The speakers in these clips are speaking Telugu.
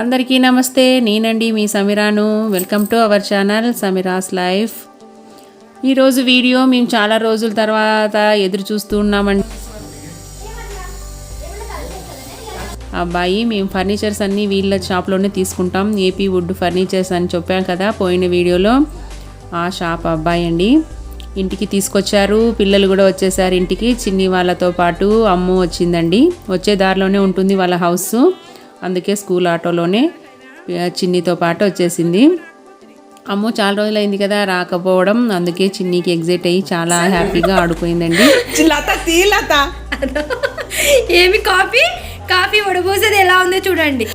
అందరికీ నమస్తే. నేనండి మీ సమీరాను. Welcome to our channel Sameera's life ఈరోజు వీడియో మేము చాలా రోజుల తర్వాత ఎదురు చూస్తూ ఉన్నామండి. అబ్బాయి మేము ఫర్నిచర్స్ అన్నీ వీళ్ళ షాప్లోనే తీసుకుంటాం. ఏపీ వుడ్ ఫర్నిచర్స్ అని చెప్పాం కదా పోయిన వీడియోలో. ఆ షాప్ అబ్బాయి అండి. ఇంటికి తీసుకొచ్చారు. పిల్లలు కూడా వచ్చేసారు ఇంటికి. చిన్ని వాళ్ళతో పాటు అమ్ము వచ్చిందండి. వచ్చే దారిలోనే ఉంటుంది వాళ్ళ హౌస్. అందుకే స్కూల్ ఆటోలోనే చిన్నితో పాటు వచ్చేసింది. అమ్ము చాలా రోజులైంది కదా రాకపోవడం. అందుకే చిన్నికి ఎగ్జైట్ అయ్యి చాలా హ్యాపీగా ఆడుకుందండి లత తీ లత. ఏమి కాఫీ? కాఫీ వడబోసేది ఎలా ఉందో చూడండి.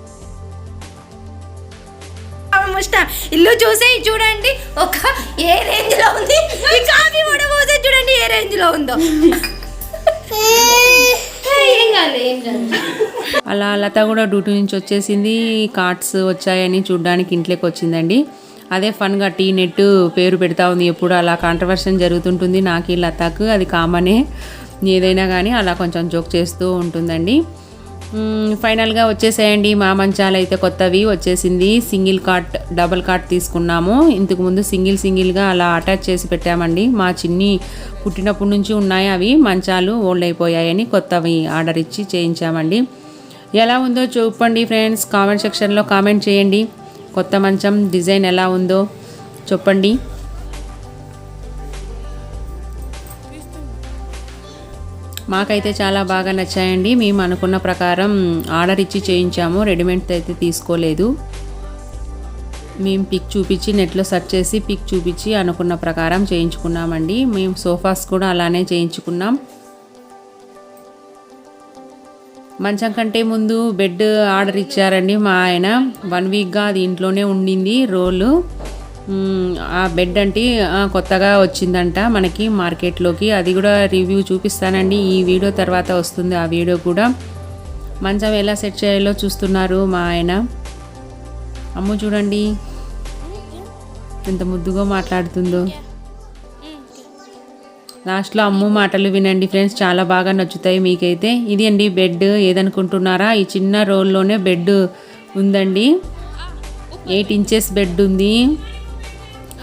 ఇల్లు చూసే చూడండి. ఒక ఏ రేంజ్లో ఉంది? ఈ కాఫీ వడబోసే చూడండి ఏ రేంజ్లో ఉందో. ఏం కాదు ఏం కాదు. అలా లత కూడా డ్యూటీ నుంచి వచ్చేసింది. కార్డ్స్ వచ్చాయని చూడడానికి ఇంట్లోకి వచ్చిందండి. అదే ఫన్గా టీ నెట్ పేరు పెడతా ఉంది. ఎప్పుడు అలా కాంట్రవర్షన్ జరుగుతుంటుంది. నాకు ఈ లతకు అది కామనే. ఏదైనా కానీ అలా కొంచెం జోక్ చేస్తూ ఉంటుందండి. ఫైనల్గా వచ్చేసేయండి. మా మంచాలు అయితే కొత్తవి. వచ్చేసింది సింగిల్ కాట్ డబుల్ కాట్ తీసుకున్నాము. ఇంతకు ముందు సింగిల్ సింగిల్గా అలా అటాచ్ చేసి పెట్టామండి. మా చిన్ని పుట్టినప్పటి నుంచి ఉన్నాయి అవి. మంచాలు ఓల్డ్ అయిపోయాయని కొత్తవి ఆర్డర్ ఇచ్చి చేయించామండి. ఎలా ఉందో చెప్పండి ఫ్రెండ్స్. కామెంట్ సెక్షన్లో కామెంట్ చేయండి. కొత్త మంచం డిజైన్ ఎలా ఉందో చెప్పండి మాకైతే చాలా బాగా నచ్చాయండి. మేము అనుకున్న ప్రకారం ఆర్డర్ ఇచ్చి చేయించాము. రెడీమేడ్ అయితే తీసుకోలేదు. మేము పిక్ చూపించి నెట్లో సెర్చ్ చేసి పిక్ చూపించి అనుకున్న ప్రకారం చేయించుకున్నామండి. మేము సోఫాస్ కూడా అలానే చేయించుకున్నాం. మంచం కంటే ముందు బెడ్ ఆర్డర్ ఇచ్చారండి మా ఆయన. వన్ వీక్గా అది ఇంట్లోనే ఉండింది రోలు. ఆ బెడ్ అంటే కొత్తగా వచ్చిందంట మనకి మార్కెట్లోకి. అది కూడా రివ్యూ చూపిస్తానండి. ఈ వీడియో తర్వాత వస్తుంది. ఆ వీడియో కూడా మంచం ఎలా సెట్ చేయాలో చూస్తున్నారు మా ఆయన. అమ్ము చూడండి. ఎంత ముద్దుగా మాట్లాడుతుందో. లాస్ట్లో అమ్ము మాటలు వినండి ఫ్రెండ్స్. చాలా బాగా నచ్చుతాయి మీకైతే. ఇది అండి బెడ్. ఏదనుకుంటున్నారా? ఈ చిన్న రోల్లోనే బెడ్ ఉందండి. ఎయిట్ ఇంచెస్ బెడ్ ఉంది.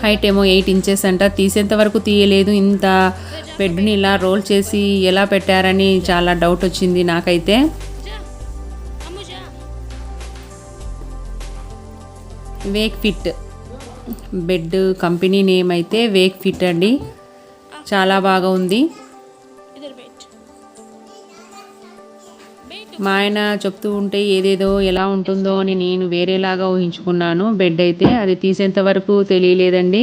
హైట్ ఏమో ఎయిట్ ఇంచెస్ అంట. తీసేంత వరకు తీయలేదు. ఇంత బెడ్ని ఇలా రోల్ చేసి ఎలా పెట్టారని చాలా డౌట్ వచ్చింది నాకైతే. Wakefit. Bed company name అయితే వేక్ ఫిట్ అండి. చాలా బాగా ఉంది. మా ఆయన చెప్తూ ఉంటే ఏదేదో ఎలా ఉంటుందో అని నేను వేరేలాగా ఊహించుకున్నాను. బెడ్ అయితే అది తీసేంత వరకు తెలియలేదండి.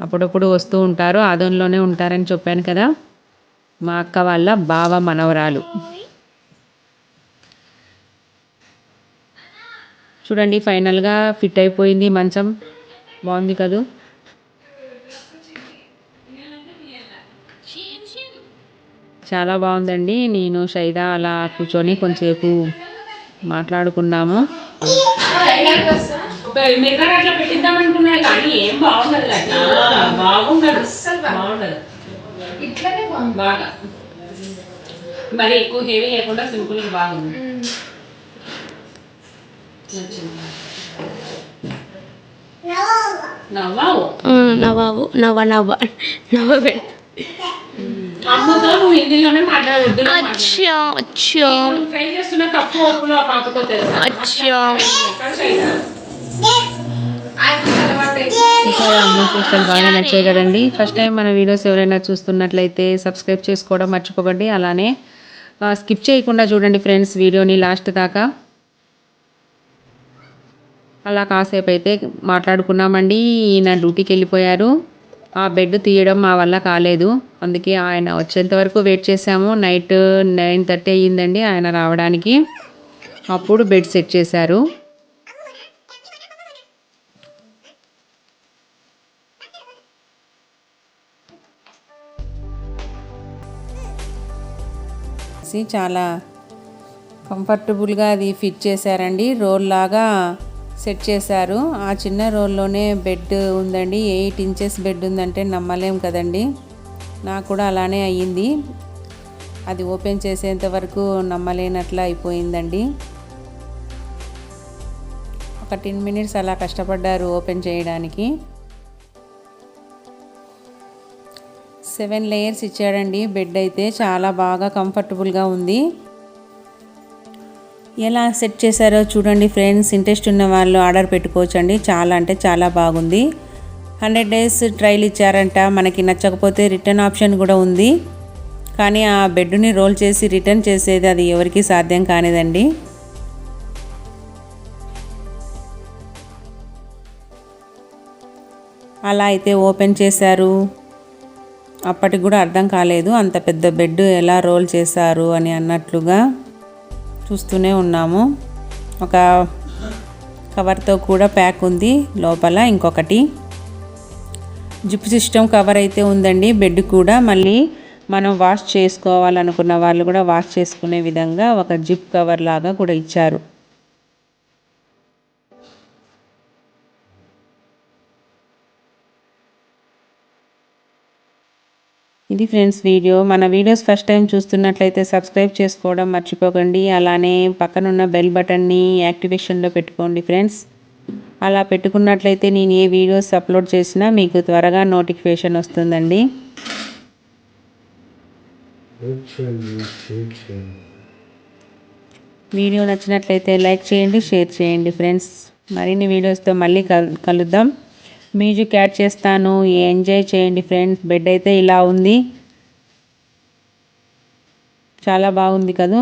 అప్పుడప్పుడు వస్తూ ఉంటారు. ఆదంలోనే ఉంటారని చెప్పాను కదా. మా అక్క వాళ్ళ బావ మనవరాలు. చూడండి ఫైనల్గా ఫిట్ అయిపోయింది మంచం. బాగుంది కదూ? చాలా బాగుందండి. నేను షైదా అలా కూర్చొని కొంచెంసేపు మాట్లాడుకున్నాము. మరి ఎక్కువ హెవీ లేకుండా సింపుల్ బాగుంది. అచ్చా అచ్చా. పాపతో తెలుసా? అచ్చా. చూస్తారు బాగా నచ్చాయి కదండి ఫస్ట్ టైం మన వీడియోస్ ఎవరైనా చూస్తున్నట్లయితే సబ్స్క్రైబ్ చేసుకోవడం మర్చిపోకండి. అలానే స్కిప్ చేయకుండా చూడండి ఫ్రెండ్స్ వీడియోని లాస్ట్ దాకా. అలా కాసేపు అయితే మాట్లాడుకున్నామండి. ఈయన డ్యూటీకి వెళ్ళిపోయారు. ఆ బెడ్ తీయడం మా వల్ల కాలేదు. అందుకే ఆయన వచ్చేంత వరకు వెయిట్ చేసాము నైట్ నైన్ థర్టీ అయ్యిందండి ఆయన రావడానికి. అప్పుడు బెడ్ సెట్ చేశారు. చాలా కంఫర్టబుల్గా అది ఫిట్ చేశారండి. రోల్ లాగా సెట్ చేశారు. ఆ చిన్న రోల్లోనే బెడ్ ఉందండి. ఎయిట్ ఇంచెస్ బెడ్ ఉందంటే నమ్మలేం కదండి. నాకు కూడా అలానే అయ్యింది. అది ఓపెన్ చేసేంత వరకు నమ్మలేనట్లు అయిపోయిందండి. ఒక టెన్ మినిట్స్ అలా కష్టపడ్డారు ఓపెన్ చేయడానికి. సెవెన్ లేయర్స్ ఇచ్చాడండి. బెడ్ అయితే చాలా బాగా కంఫర్టబుల్గా ఉంది. ఎలా సెట్ చేశారో చూడండి ఫ్రెండ్స్. ఇంట్రెస్ట్ ఉన్న వాళ్ళు ఆర్డర్ పెట్టుకోవచ్చు అండి చాలా అంటే చాలా బాగుంది. హండ్రెడ్ డేస్ ట్రయల్ ఇచ్చారంట. మనకి నచ్చకపోతే రిటర్న్ ఆప్షన్ కూడా ఉంది. కానీ ఆ బెడ్ని రోల్ చేసి రిటర్న్ చేసేది అది ఎవరికి సాధ్యం కానిదండి. అలా అయితే ఓపెన్ చేశారు. అప్పటికి కూడా అర్థం కాలేదు. అంత పెద్ద బెడ్ ఎలా రోల్ చేశారు అని అన్నట్లుగా. చూస్తూనే ఉన్నాము. ఒక కవర్తో కూడా ప్యాక్ ఉంది లోపల ఇంకొకటి. జిప్ సిస్టమ్ కవర్ అయితే ఉందండి బెడ్ కూడా. మళ్ళీ మనం వాష్ చేసుకోవాలనుకున్న వాళ్ళు కూడా వాష్ చేసుకునే విధంగా ఒక జిప్ కవర్ లాగా కూడా ఇచ్చారు. ఇది ఫ్రెండ్స్ వీడియో. మన వీడియోస్ ఫస్ట్ టైం చూస్తున్నట్లయితే సబ్స్క్రైబ్ చేసుకోవడం మర్చిపోకండి. అలానే పక్కనున్న బెల్ బటన్ని యాక్టివేషన్లో పెట్టుకోండి ఫ్రెండ్స్. అలా పెట్టుకున్నట్లయితే నేను ఏ వీడియోస్ అప్లోడ్ చేసినా మీకు త్వరగా నోటిఫికేషన్ వస్తుందండి. వీడియో నచ్చినట్లయితే లైక్ చేయండి షేర్ చేయండి ఫ్రెండ్స్. మరిన్ని వీడియోస్తో మళ్ళీ కలుద్దాం. మ్యూజిక్ యాడ్ చేస్తాను ఎంజాయ్ చేయండి ఫ్రెండ్స్. బెడ్ అయితే ఇలా ఉంది. చాలా బాగుంది కదా?